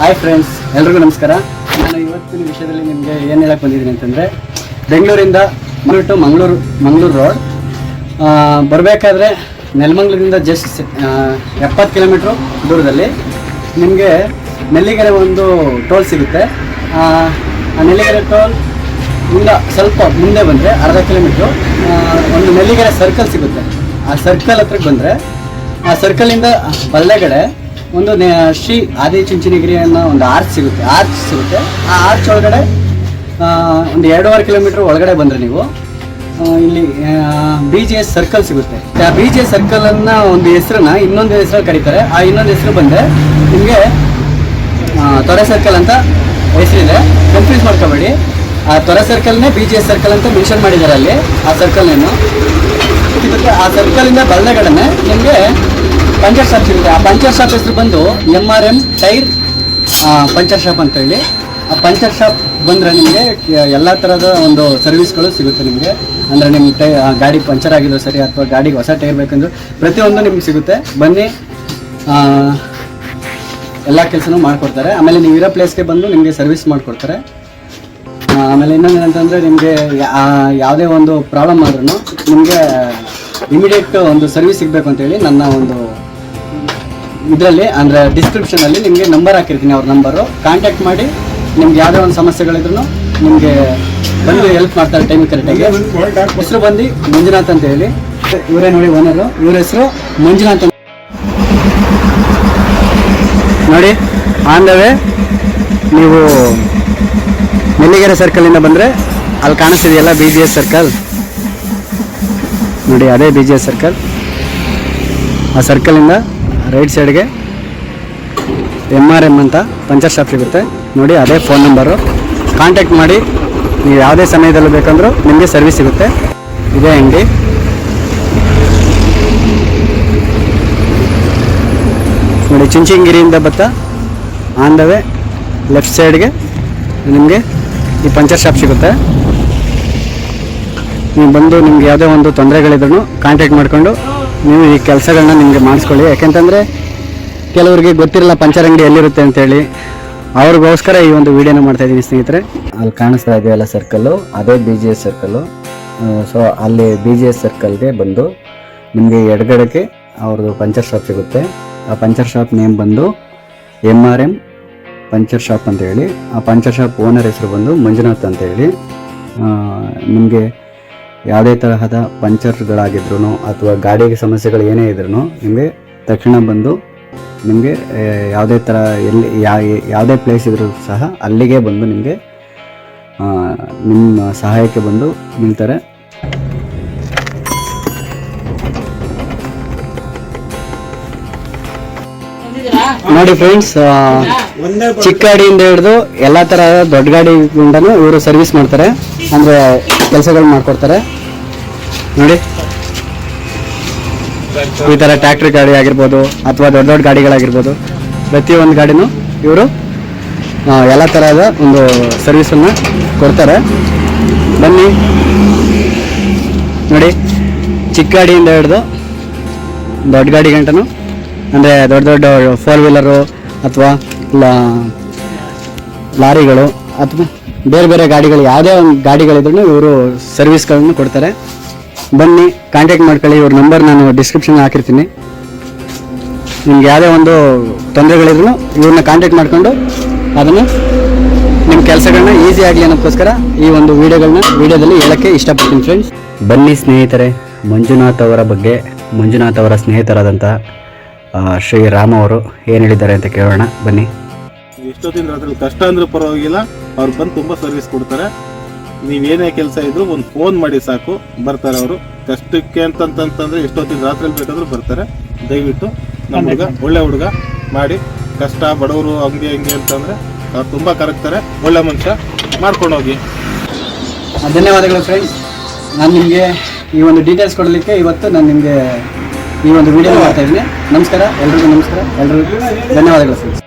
Hi friends ಎಲ್ರಿಗೂ ನಮಸ್ಕಾರ. ನಾನು ಇವತ್ತಿನ ವಿಷಯದಲ್ಲಿ ನಿಮಗೆ ಏನು ಹೇಳಕ್ಕೆ ಬಂದಿದ್ದೀನಿ ಅಂತಂದರೆ, ಬೆಂಗಳೂರಿಂದ ಮಂಗಳೂರು ಟು ಮಂಗಳೂರು ಮಂಗಳೂರು ರೋಡ್ ಬರಬೇಕಾದ್ರೆ ನೆಲಮಂಗ್ಳೂರಿಂದ ಜಸ್ಟ್ ಎಪ್ಪತ್ತು ಕಿಲೋಮೀಟ್ರು ದೂರದಲ್ಲಿ ನಿಮಗೆ ನೆಲ್ಲಿಗೆರೆ ಒಂದು ಟೋಲ್ ಸಿಗುತ್ತೆ. ಆ ನೆಲ್ಲಿಗೆರೆ ಟೋಲ್ ಇಂದ ಸ್ವಲ್ಪ ಮುಂದೆ ಬಂದರೆ ಅರ್ಧ ಕಿಲೋಮೀಟ್ರು ಒಂದು ನೆಲ್ಲಿಗೆರೆ ಸರ್ಕಲ್ ಸಿಗುತ್ತೆ. ಆ ಸರ್ಕಲ್ ಹತ್ರಕ್ಕೆ ಬಂದರೆ, ಆ ಸರ್ಕಲಿಂದ ಬಲ್ಲೆಗಡೆ ಒಂದು ಶ್ರೀ ಶ್ರೀ ಆದಿಚುಂಚನಗಿರಿ ಅನ್ನೋ ಒಂದು ಆರ್ಚ್ ಸಿಗುತ್ತೆ ಆರ್ಚ್ ಸಿಗುತ್ತೆ. ಆ ಆರ್ಚ್ ಒಳಗಡೆ ಒಂದು ಎರಡೂವರೆ ಕಿಲೋಮೀಟ್ರ್ ಒಳಗಡೆ ಬಂದರೆ ನೀವು ಇಲ್ಲಿ ಬಿ ಜಿ ಎಸ್ ಸರ್ಕಲ್ ಸಿಗುತ್ತೆ. ಆ ಬಿ ಜಿ ಎಸ್ ಸರ್ಕಲನ್ನು ಒಂದು ಹೆಸರನ್ನ ಇನ್ನೊಂದು ಹೆಸರು ಕರೀತಾರೆ. ಆ ಇನ್ನೊಂದು ಹೆಸರು ಬಂದರೆ ನಿಮಗೆ ತೊರೆ ಸರ್ಕಲ್ ಅಂತ ಹೆಸರಿದೆ. ಕನ್ಫ್ಯೂಸ್ ಮಾಡ್ಕೋಬೇಡಿ. ಆ ತೊರೆ ಸರ್ಕಲ್ನೇ ಬಿ ಜಿ ಎಸ್ ಸರ್ಕಲ್ ಅಂತ ಮೆನ್ಷನ್ ಮಾಡಿದ್ದಾರೆ ಅಲ್ಲಿ, ಆ ಸರ್ಕಲ್ನೇನು ಆ ಸರ್ಕಲಿಂದ ಬಲ್ಲೆಗಡೆನೆ ನಿಮಗೆ ಪಂಚರ್ ಶಾಪ್ ಸಿಗುತ್ತೆ ಆ ಪಂಚರ್ ಶಾಪ್ ಹೆಸರು ಬಂದು M R M tyre puncture shop ಅಂತ ಹೇಳಿ. ಆ ಪಂಚರ್ ಶಾಪ್ ಬಂದರೆ ನಿಮಗೆ, ಎಲ್ಲ ಥರದ ಒಂದು ಸರ್ವಿಸ್ಗಳು ಸಿಗುತ್ತೆ ನಿಮಗೆ. ಅಂದರೆ ನಿಮ್ಮ ಟೈ ಗಾಡಿ ಪಂಚರ್ ಆಗಿದ್ರು ಸರಿ, ಅಥವಾ ಗಾಡಿಗೆ ಹೊಸ ಟೈರ್ ಬೇಕಂದ್ರೆ ಪ್ರತಿಯೊಂದು ನಿಮ್ಗೆ ಸಿಗುತ್ತೆ. ಬನ್ನಿ ಎಲ್ಲ ಕೆಲಸನೂ ಮಾಡಿಕೊಡ್ತಾರೆ. ಆಮೇಲೆ ನೀವು ಇರೋ ಪ್ಲೇಸ್ಗೆ ಬಂದು ನಿಮಗೆ ಸರ್ವಿಸ್ ಮಾಡಿಕೊಡ್ತಾರೆ. ಆಮೇಲೆ ಇನ್ನೊಂದು ಏನಂತಂದರೆ ನಿಮಗೆ ಯಾವುದೇ ಒಂದು ಪ್ರಾಬ್ಲಮ್ ಆದ್ರೂ ನಿಮಗೆ ಇಮಿಡಿಯೇಟ್ ಒಂದು ಸರ್ವಿಸ್ ಸಿಗಬೇಕು ಅಂತೇಳಿ ನನ್ನ ಒಂದು ಇದರಲ್ಲಿ, ಅಂದರೆ ಡಿಸ್ಕ್ರಿಪ್ಷನಲ್ಲಿ ನಿಮಗೆ ನಂಬರ್ ಹಾಕಿರ್ತೀನಿ ಅವ್ರ ನಂಬರು ಕಾಂಟ್ಯಾಕ್ಟ್ ಮಾಡಿ, ನಿಮ್ಗೆ ಯಾವುದೇ ಒಂದು ಸಮಸ್ಯೆಗಳಿದ್ರು ನಿಮಗೆ ಬಂದು ಹೆಲ್ಪ್ ಮಾಡ್ತಾರೆ ಟೈಮ್ ಕರೆಕ್ಟಾಗಿ ಹೆಸರು ಬಂದು ಮಂಜುನಾಥ್ ಅಂತ ಹೇಳಿ. ಇವರೇ ನೋಡಿ ಓನರು ಇವ್ರ ಹೆಸರು ಮಂಜುನಾಥ್ ಅಂತ. ನೋಡಿ ಆನ್ ದ ವೇ ನೀವು ಮೆಲ್ಲಿಗೆರೆ ಸರ್ಕಲಿಂದ ಬಂದರೆ ಅಲ್ಲಿ ಕಾಣಿಸ್ತಿದೆಯಲ್ಲ ಬಿ ಜಿ ಎಸ್ ಸರ್ಕಲ್ ನೋಡಿ, ಅದೇ ಬಿ ಜಿ ಎಸ್ ಸರ್ಕಲ್ ಆ ಸರ್ಕಲಿಂದ ರೈಟ್ ಸೈಡ್ಗೆ ಎಂ ಆರ್ ಎಂ ಅಂತ ಪಂಚರ್ ಶಾಪ್ ಸಿಗುತ್ತೆ. ನೋಡಿ, ಅದೇ ಫೋನ್ ನಂಬರು. ಕಾಂಟ್ಯಾಕ್ಟ್ ಮಾಡಿ. ನೀವು ಯಾವುದೇ ಸಮಯದಲ್ಲಿ ಬೇಕಂದರೂ ನಿಮಗೆ ಸರ್ವಿಸ್ ಸಿಗುತ್ತೆ. ಇದೇ ಅಂಗಡಿ. ನೋಡಿ ಚುಂಚನಗಿರಿಯಿಂದ ಬತ್ತ ಆನ್ ದ ವೇ ಲೆಫ್ಟ್ ಸೈಡ್ಗೆ ನಿಮಗೆ ಈ ಪಂಚರ್ ಶಾಪ್ ಸಿಗುತ್ತೆ. ನೀವು ಬಂದು ನಿಮ್ಗೆ ಯಾವುದೇ ಒಂದು ತೊಂದರೆಗಳಿದ್ರು ಕಾಂಟ್ಯಾಕ್ಟ್ ಮಾಡಿಕೊಂಡು ನೀವು ಈ ಕೆಲಸಗಳನ್ನ ನಿಮಗೆ ಮಾಡಿಸ್ಕೊಳ್ಳಿ. ಯಾಕೆಂತಂದರೆ ಕೆಲವರಿಗೆ ಗೊತ್ತಿರಲ್ಲ ಪಂಚರ್ ಅಂಗಡಿ ಎಲ್ಲಿರುತ್ತೆ ಅಂತೇಳಿ. ಅವ್ರಿಗೋಸ್ಕರ ಈ ಒಂದು ವಿಡಿಯೋನ ಮಾಡ್ತಾ ಇದ್ದೀನಿ ಸ್ನೇಹಿತರೆ. ಅಲ್ಲಿ ಕಾಣಿಸ್ತಾ ಇದೆಯಲ್ಲ ಸರ್ಕಲ್ಲು ಅದೇ B G S circle so ಅಲ್ಲಿ ಬಿ ಜಿ ಎಸ್ ಸರ್ಕಲ್ಗೆ ಬಂದು ನಿಮಗೆ ಎಡಗಡೆಗೆ ಅವ್ರದ್ದು ಪಂಚರ್ ಶಾಪ್ ಸಿಗುತ್ತೆ. ಆ ಪಂಚರ್ ಶಾಪ್ ನೇಮ್ ಬಂದು M R M puncture shop ಅಂತ ಹೇಳಿ. ಆ ಪಂಚರ್ ಶಾಪ್ ಓನರ್ ಹೆಸರು ಬಂದು ಮಂಜುನಾಥ್ ಅಂತ ಹೇಳಿ. ನಿಮಗೆ ಯಾವುದೇ ತರಹದ ಪಂಚರ್ಗಳಾಗಿದ್ರು ಅಥವಾ ಗಾಡಿಗೆ ಸಮಸ್ಯೆಗಳು ಏನೇ ಇದ್ರೂ ನಿಮಗೆ ತಕ್ಷಣ ಬಂದು ನಿಮಗೆ ಯಾವುದೇ ಥರ ಎಲ್ಲಿ, ಯಾ- ಯಾವುದೇ ಪ್ಲೇಸ್ ಇದ್ರೂ ಸಹ ಅಲ್ಲಿಗೆ ಬಂದು ನಿಮಗೆ ನಿಮ್ಮ ಸಹಾಯಕ್ಕೆ ಬಂದು ನಿಲ್ತಾರೆ. ನೋಡಿ ಫ್ರೆಂಡ್ಸ್ ಚಿಕ್ಕ ಗಾಡಿಯಿಂದ ಹಿಡಿದು ಎಲ್ಲ ತರಹದ ದೊಡ್ಡ ಗಾಡಿಯಿಂದನೂ ಇವರು ಸರ್ವಿಸ್ ಮಾಡ್ತಾರೆ. ಅಂದರೆ ಕೆಲಸಗಳು ಮಾಡ್ಕೊಡ್ತಾರೆ. ನೋಡಿ. ಈ ಥರ ಟ್ಯಾಕ್ಟ್ರಿ ಗಾಡಿ ಆಗಿರ್ಬೋದು ಅಥವಾ ದೊಡ್ಡ ದೊಡ್ಡ ಗಾಡಿಗಳಾಗಿರ್ಬೋದು, ಪ್ರತಿಯೊಂದು ಗಾಡಿನೂ ಇವರು ಎಲ್ಲ ತರಹದ ಒಂದು ಸರ್ವಿಸನ್ನು ಕೊಡ್ತಾರೆ. ಬನ್ನಿ. ನೋಡಿ ಚಿಕ್ಕ ಗಾಡಿಯಿಂದ ಹಿಡಿದು ದೊಡ್ಡ ಗಾಡಿ ಗಂಟನು ಅಂದರೆ ದೊಡ್ಡ ದೊಡ್ಡ ಫೋರ್ ವೀಲರು ಅಥವಾ ಲಾರಿಗಳು ಅಥವಾ ಬೇರೆ ಬೇರೆ ಗಾಡಿಗಳು ಯಾವುದೇ ಒಂದು ಗಾಡಿಗಳಿದ್ರು ಇವರು ಸರ್ವಿಸ್ಗಳನ್ನು ಕೊಡ್ತಾರೆ. ಬನ್ನಿ ಕಾಂಟ್ಯಾಕ್ಟ್ ಮಾಡ್ಕೊಳ್ಳಿ, ಇವ್ರ ನಂಬರ್ ನಾನು ಡಿಸ್ಕ್ರಿಪ್ಷನ್ ಹಾಕಿರ್ತೀನಿ. ನಿಮ್ಗೆ ಯಾವುದೇ ಒಂದು ತೊಂದರೆಗಳಿದ್ರು ಇವ್ರನ್ನ ಕಾಂಟ್ಯಾಕ್ಟ್ ಮಾಡಿಕೊಂಡು ಅದನ್ನು ನಿಮ್ಮ ಕೆಲಸಗಳನ್ನ ಈಸಿ ಆಗಲಿ ಅನ್ನೋಕ್ಕೋಸ್ಕರ ಈ ಒಂದು ವಿಡಿಯೋಗಳನ್ನ ವಿಡಿಯೋದಲ್ಲಿ ಹೇಳೋಕ್ಕೆ ಇಷ್ಟಪಡ್ತೀನಿ ಫ್ರೆಂಡ್ಸ್ ಬನ್ನಿ ಸ್ನೇಹಿತರೆ, ಮಂಜುನಾಥ್ ಅವರ ಬಗ್ಗೆ, ಮಂಜುನಾಥ್ ಅವರ ಸ್ನೇಹಿತರಾದಂಥ ಶ್ರೀ ರಾಮ್ ಅವರು ಏನು ಹೇಳಿದ್ದಾರೆ ಅಂತ ಕೇಳೋಣ ಬನ್ನಿ. ಎಷ್ಟೊತ್ತಿನ ರಾತ್ರಿ ಕಷ್ಟ ಅಂದ್ರೂ ಪರವಾಗಿಲ್ಲ ಅವ್ರು ಬಂದು ತುಂಬಾ ಸರ್ವಿಸ್ ಕೊಡ್ತಾರೆ. ನೀವೇನೇ ಕೆಲಸ ಇದ್ರು ಒಂದು ಫೋನ್ ಮಾಡಿ ಸಾಕು ಬರ್ತಾರೆ ಅವರು. ಕಷ್ಟಕ್ಕೆ ಅಂತಂತಂದ್ರೆ ಎಷ್ಟೊತ್ತಿನ ರಾತ್ರಿ ಬೇಕಾದ್ರೂ ಬರ್ತಾರೆ. ದಯವಿಟ್ಟು ನಮ್ಮ ಹುಡುಗ ಒಳ್ಳೆ ಹುಡುಗ ಮಾಡಿ ಕಷ್ಟ ಬಡವರು ಹಂಗೆ ಹಂಗೆ ಅಂತಂದ್ರೆ ಅವ್ರು ತುಂಬಾ ಕರಗ್ತಾರೆ. ಒಳ್ಳೆ ಮನುಷ್ಯ ಮಾಡ್ಕೊಂಡು ಹೋಗಿ. ಧನ್ಯವಾದಗಳು ಫ್ರೆಂಡ್ಸ್ ನಾನು ನಿಮಗೆ ಈ ಒಂದು ಡೀಟೇಲ್ಸ್ ಕೊಡಲಿಕ್ಕೆ ಇವತ್ತು ನಾನು ನಿಮಗೆ ಈ ಒಂದು ವಿಡಿಯೋ ಮಾಡ್ತಾ ಇದ್ದೀನಿ. ನಮಸ್ಕಾರ ಎಲ್ರಿಗೂ ನಮಸ್ಕಾರ ಎಲ್ರಿಗೂ ಧನ್ಯವಾದಗಳು ಫ್ರೆಂಡ್ಸ್